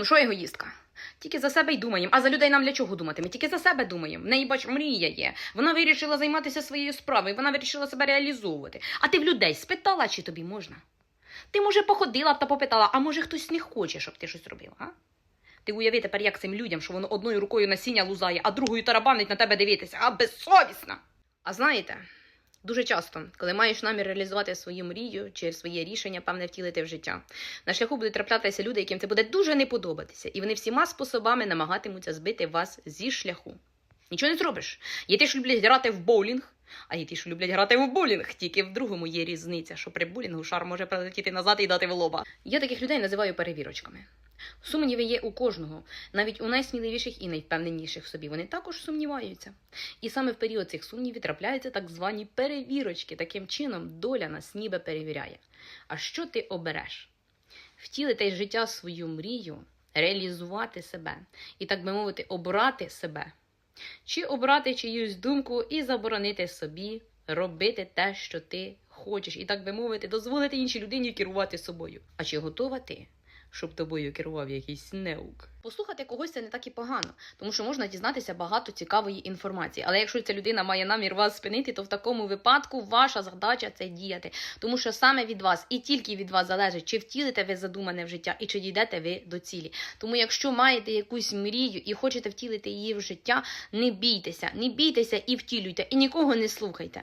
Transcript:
Ну що егоїстка? Тільки за себе й думаємо. А за людей нам для чого думати? Ми тільки за себе думаємо. В неї бач, мрія є. Вона вирішила займатися своєю справою, вона вирішила себе реалізовувати. А ти в людей спитала, чи тобі можна? Ти, може, походила б та попитала, а може хтось не хоче, щоб ти щось робила, а? Ти уяви тепер, як цим людям, що воно одною рукою насіння лузає, а другою тарабанить на тебе дивитися, а безсовісна. А знаєте, дуже часто, коли маєш намір реалізувати свою мрію чи своє рішення, певне втілити в життя, на шляху будуть траплятися люди, яким це буде дуже не подобатися, і вони всіма способами намагатимуться збити вас зі шляху. Нічого не зробиш. Є ті, що люблять грати в боулінг, а є ті, що люблять грати в боулінг. Тільки в другому є різниця, що при боулінгу шар може прилетіти назад і дати в лоба. Я таких людей називаю перевірочками. Сумніви є у кожного, навіть у найсміливіших і найвпевненіших в собі. Вони також сумніваються. І саме в період цих сумнівів трапляються так звані перевірочки. Таким чином, доля нас ніби перевіряє. А що ти обереш? Втілити з життя свою мрію, реалізувати себе і, так би мовити, обрати себе. Чи обрати чиюсь думку і заборонити собі робити те, що ти хочеш, і, так би мовити, дозволити іншій людині керувати собою. А чи готова ти? Щоб тобою керував якийсь неук. Послухати когось це не так і погано, тому що можна дізнатися багато цікавої інформації. Але якщо ця людина має намір вас спинити, то в такому випадку ваша задача це діяти. Тому що саме від вас і тільки від вас залежить, чи втілите ви задумане в життя і чи дійдете ви до цілі. Тому, якщо маєте якусь мрію і хочете втілити її в життя, не бійтеся, не бійтеся і втілюйте, і нікого не слухайте.